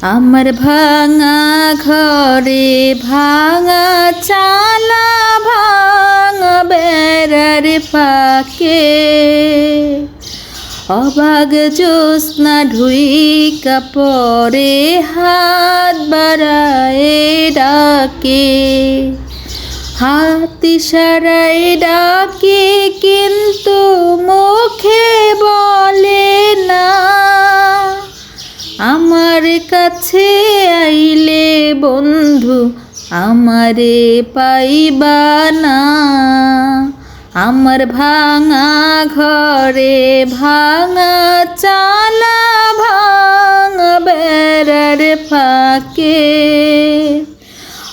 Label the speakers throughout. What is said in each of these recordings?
Speaker 1: আমার ভাঙা ঘরে ভাঙা চালা ভাঙা বেড়ার পাকে অবাগ জ্যোৎস্না ঢুই কাপড়ে হাত বাড়ায় ডাকে। হাত ইশারায় ডাকে, কিন্তু কাছে আইলে বন্ধু, আমারে পাইবা না। আমার ভাঙা ঘরে ভাঙা চালা ভাঙা বেড়ার ফাঁকে।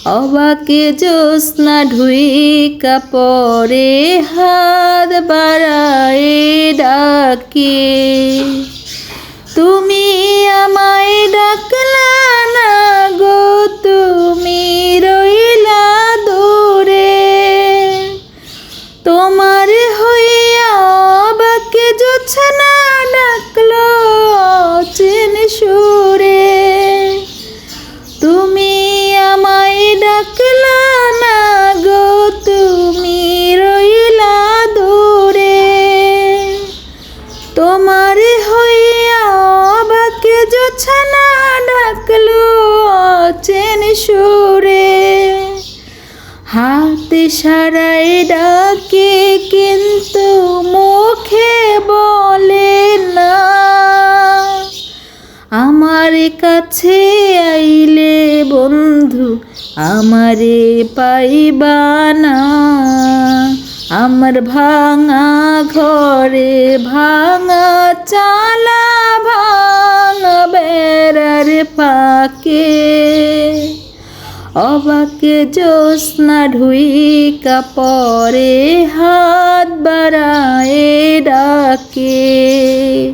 Speaker 1: অবাকে জ্যোৎস্না ঢুই কাপড়ে হাত বাড়ায় ডাকে। বাকে জোছনা সারাই ডাকে, কিন্তু মুখে বলে না। আমার কাছে আইলে বন্ধু, আমারে পাইবা না। আমার ভাঙা ঘরে ভাঙা চালা ভাঙা বেড়ার পাকে অবাকে জ্যোৎস্না ঢুই কাপড়ে হাত বাড়ায় ডাকে।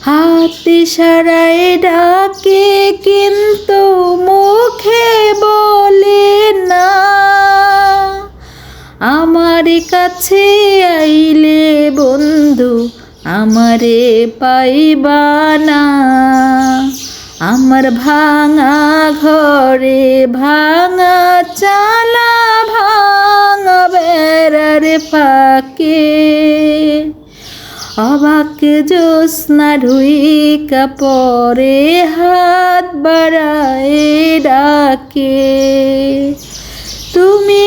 Speaker 1: হাত সারায় ডাকে কিন্তু মুখে বলে না। আমার কাছে আইলে বন্ধু, আমারে পাইবা না। আমার ভাঙা ঘরে ভাঙা চালা ভাঙা বেড়ার ফাঁকে। অবাক জোৎস্না ঢুই কাপড়ে হাত বাড়ায় ডাকে। তুমি